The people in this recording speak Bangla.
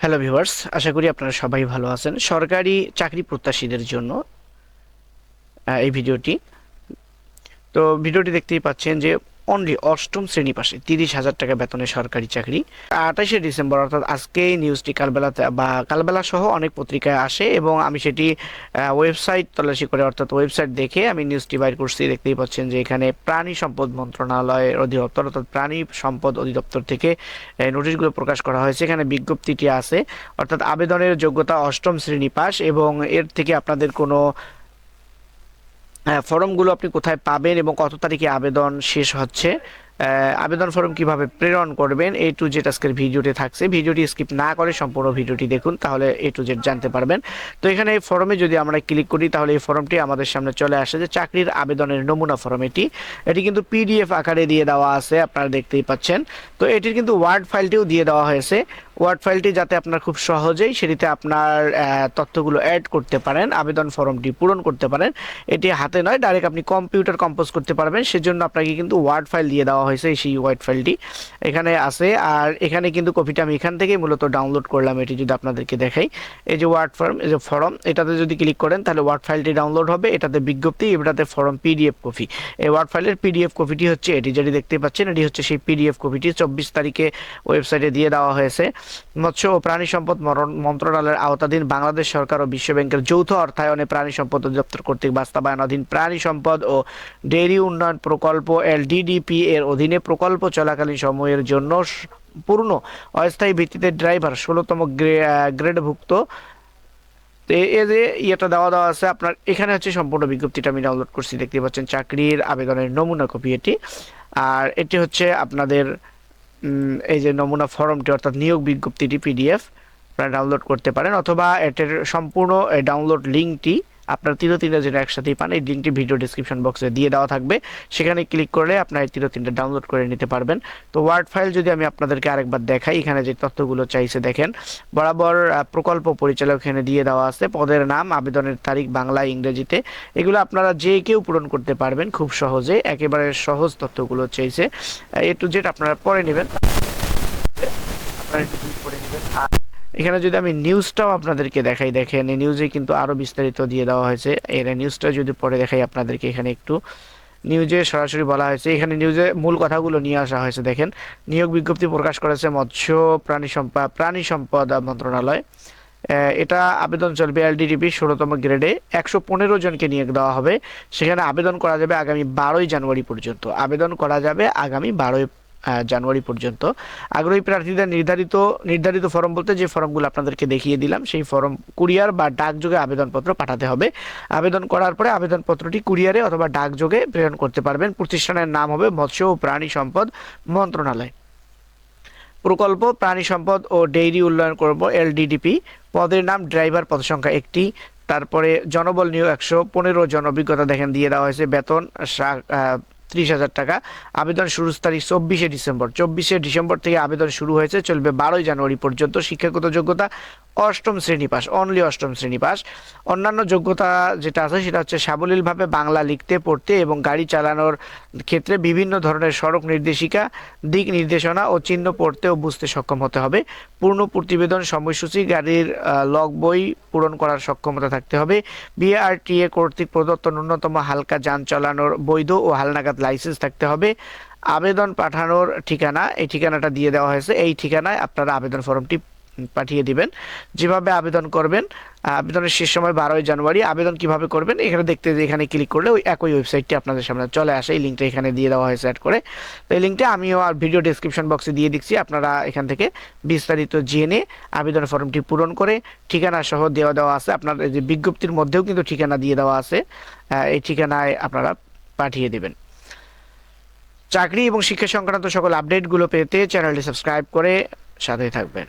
হ্যালো ভিউয়ার্স আশা করি আপনারা সবাই ভালো আছেন। সরকারি চাকরি প্রত্যাশীদের জন্য এই ভিডিওটি। তো ভিডিওটি দেখতেই পাচ্ছেন যে অনলি অষ্টম শ্রেণি পাশে, তিরিশ হাজার টাকা বেতনের সরকারি চাকরি। আঠাশে ডিসেম্বর, অর্থাৎ আজকে নিউজটি কালবেলাতে, বা কালবেলা সহ অনেক পত্রিকায় আসে এবং আমি সেটি ওয়েবসাইট তল্লাশি করে, অর্থাৎ ওয়েবসাইট দেখে আমি নিউজটি বাইর করছি। দেখতেই পাচ্ছেন যে এখানে প্রাণী সম্পদ মন্ত্রণালয়ের অধিদপ্তর, অর্থাৎ প্রাণী সম্পদ অধিদপ্তর থেকে নোটিশগুলো প্রকাশ করা হয়েছে। এখানে বিজ্ঞপ্তিটি আছে, অর্থাৎ আবেদনের যোগ্যতা অষ্টম শ্রেণি পাস এবং এর থেকে আপনাদের কোনো ফর্মগুলো আপনি কোথায় পাবেন এবং কত তারিখে আবেদন শেষ হচ্ছে আবেদন ফর্ম কীভাবে প্রেরণ করবেন এ টু জেড আজকের ভিডিওটি থাকছে। ভিডিওটি স্কিপ না করে সম্পূর্ণ ভিডিওটি দেখুন, তাহলে এ টু জেড জানতে পারবেন। তো এখানে এই ফর্মে যদি আমরা ক্লিক করি, তাহলে এই ফর্মটি আমাদের সামনে চলে আসে যে চাকরির আবেদনের নমুনা ফর্ম এটি। এটি কিন্তু পিডিএফ আকারে দিয়ে দেওয়া আছে, আপনারা দেখতেই পাচ্ছেন। তো এটির কিন্তু ওয়ার্ড ফাইলটিও দিয়ে দেওয়া হয়েছে। ওয়ার্ড ফাইলটি যাতে আপনার খুব সহজেই সেটিতে আপনার তথ্যগুলো অ্যাড করতে পারেন, আবেদন ফর্মটি পূরণ করতে পারেন। এটি হাতে নয় ডাইরেক্ট আপনি কম্পিউটার কম্পোজ করতে পারবেন। সেজন্য আপনাকে কিন্তু ওয়ার্ড ফাইল দিয়ে দেওয়া হয়েছে সেই ওয়ার্ড ফাইলটি এখানে আছে, আর এখানে কিন্তু কপিটা আমি এখান থেকেই মূলত ডাউনলোড করলাম, এটি যদি আপনাদেরকে দেখাই। এই যে ওয়ার্ড ফর্ম এই যে ফর্ম এটাতে যদি ক্লিক করেন, তাহলে ওয়ার্ড ফাইলটি ডাউনলোড হবে। এটাতে বিজ্ঞপ্তি, এটাতে ফর্ম পিডিএফ কপি এই ওয়ার্ড ফাইলের পিডিএফ কপিটি হচ্ছে, এটি যেটি দেখতে পাচ্ছেন, এটি হচ্ছে সেই পিডিএফ কপিটি চব্বিশ তারিখে ওয়েবসাইটে দিয়ে দেওয়া হয়েছে। মৎস্য ও প্রাণী সম্পদ মন্ত্রণালয়ের আওতাধীন বাংলাদেশ সরকার ও বিশ্ব ব্যাংকের যৌথ অর্থায়নে প্রাণী সম্পদ অধিদপ্তর কর্তৃক বাস্তবায়নাধীন প্রাণী সম্পদ ও ডেইরি উন্নয়ন প্রকল্প এলডিডিপি এর অধীনে প্রকল্প চলাকালীন সময়ের জন্য পূর্ণ অস্থায়ী ভিত্তিতে ড্রাইভার ষোলোতম গ্রেডভুক্ত। এ- যে ইয়েটা দেওয়া দেওয়া আছে, আপনার এখানে হচ্ছে সম্পূর্ণ বিজ্ঞপ্তিটা আমি ডাউনলোড করছি। দেখতে পাচ্ছেন, চাকরির আবেদনের নমুনা কপি এটি। আর এটি হচ্ছে আপনাদের এই যে নমুনা ফর্মটি, অর্থাৎ নিয়োগ বিজ্ঞপ্তিটি, পিডিএফ, আপনারা ডাউনলোড করতে পারেন, অথবা এটার সম্পূর্ণ ডাউনলোড লিঙ্কটি আপনার তিরো তিনটা যেটা একসাথেই পান, এই লিঙ্কটি ভিডিও ডিসক্রিপশন বক্সে দিয়ে দেওয়া থাকবে। সেখানে ক্লিক করলে আপনার এই তিরো তিনটা ডাউনলোড করে নিতে পারবেন। তো ওয়ার্ড ফাইল যদি আমি আপনাদেরকে আরেকবার দেখাই, এখানে যে তথ্যগুলো চাইছে দেখেন, বরাবর প্রকল্প পরিচালক এখানে দিয়ে দেওয়া আছে, পদের নাম, আবেদনের তারিখ, বাংলা, ইংরেজিতে। এগুলো আপনারা যে কেউ পূরণ করতে পারবেন খুব সহজে, একেবারে সহজ তথ্যগুলো চাইছে। এ টু জেড আপনারা পরে নেবেন একটু পড়ে নেবেন আর এখানে যদি আমি নিউজটাও আপনাদেরকে দেখাই, দেখেন, এই নিউজে কিন্তু আরও বিস্তারিত দিয়ে দেওয়া হয়েছে। এর নিউজটা যদি পরে দেখাই, আপনাদেরকে এখানে একটু নিউজে সরাসরি বলা হয়েছে। এখানে নিউজে মূল কথাগুলো নিয়ে আসা হয়েছে, দেখেন। নিয়োগ বিজ্ঞপ্তি প্রকাশ করেছে মৎস্য প্রাণী সম্পদ প্রাণী সম্পদ মন্ত্রণালয়। এটা আবেদন চলবে এলডিডিপি ষোলোতম গ্রেডে। একশো পনেরো জনকে নিয়োগ দেওয়া হবে। সেখানে আবেদন করা যাবে আগামী বারোই জানুয়ারি পর্যন্ত। আবেদন করা যাবে আগামী বারোই জানুয়ারি পর্যন্ত। আগ্রহী প্রার্থীদের নির্ধারিত নির্ধারিত ফর্ম বলতে যে ফর্মগুলো আপনাদেরকে দেখিয়ে দিলাম, সেই ফর্ম কুরিয়ার বা ডাকযোগে আবেদনপত্র পাঠাতে হবে। আবেদন করার পরে আবেদনপত্রটি কুরিয়ারে অথবা ডাকযোগে প্রেরণ করতে পারবেন। প্রতিষ্ঠানের নাম হবে মৎস্য ও প্রাণী সম্পদ মন্ত্রণালয়। প্রকল্প প্রাণী সম্পদ ও ডেইরি উন্নয়ন করব এলডিডিপি। পদের নাম ড্রাইভার পদ সংখ্যা একটি। তারপরে জনবল নিয়োগ একশো পনেরো জন অভিজ্ঞতা দেখেন, দিয়ে দেওয়া হয়েছে বেতন ত্রিশ হাজার টাকা। আবেদন শুরুর তারিখ চব্বিশে ডিসেম্বর। চব্বিশে ডিসেম্বর থেকে আবেদন শুরু হয়েছে, চলবে বারোই জানুয়ারি পর্যন্ত। শিক্ষাগত যোগ্যতা, অষ্টম শ্রেণি পাস অনলি অষ্টম শ্রেণি পাস অন্যান্য যোগ্যতা যেটা আছে, সেটা হচ্ছে সাবলীলভাবে বাংলা লিখতে, পড়তে এবং গাড়ি চালানোর ক্ষেত্রে বিভিন্ন ধরনের সড়ক নির্দেশিকা, দিক নির্দেশনা ও চিহ্ন পড়তে ও বুঝতে সক্ষম হতে হবে। পূর্ণ প্রতিবেদন সময়সূচি, গাড়ির লগ বই পূরণ করার সক্ষমতা থাকতে হবে। বিআরটিএ কর্তৃক প্রদত্ত ন্যূনতম হালকা যান চালানোর বৈধ ও হালনাগাদ লাইসেন্স থাকতে হবে। আবেদন পাঠানোর ঠিকানা, এই ঠিকানাটা দিয়ে দেওয়া হয়েছে। এই ঠিকানায় আপনারা আবেদন ফর্মটি পাঠিয়ে দিবেন। যেভাবে আবেদন করবেন, আবেদনের শেষ সময় বারোই জানুয়ারি। আবেদন কীভাবে করবেন, এখানে দেখতে যে এখানে ক্লিক করলে ওই একই ওয়েবসাইটটি আপনাদের সামনে চলে আসে। এই লিঙ্কটা এখানে দিয়ে দেওয়া হয়েছে অ্যাড করে। তো এই লিঙ্কটা আমিও আর ভিডিও ডিসক্রিপশন বক্সে দিয়ে দিচ্ছি। আপনারা এখান থেকে বিস্তারিত জেনে আবেদন ফর্মটি পূরণ করে ঠিকানা সহ দেওয়া দেওয়া আছে। আপনার যে বিজ্ঞপ্তির মধ্যেও কিন্তু ঠিকানা দিয়ে দেওয়া আছে। এই ঠিকানায় আপনারা পাঠিয়ে দেবেন। চাকরি এবং শিক্ষা সংক্রান্ত সকল আপডেটগুলো পেতে চ্যানেলটি সাবস্ক্রাইব করে সাথে থাকবেন।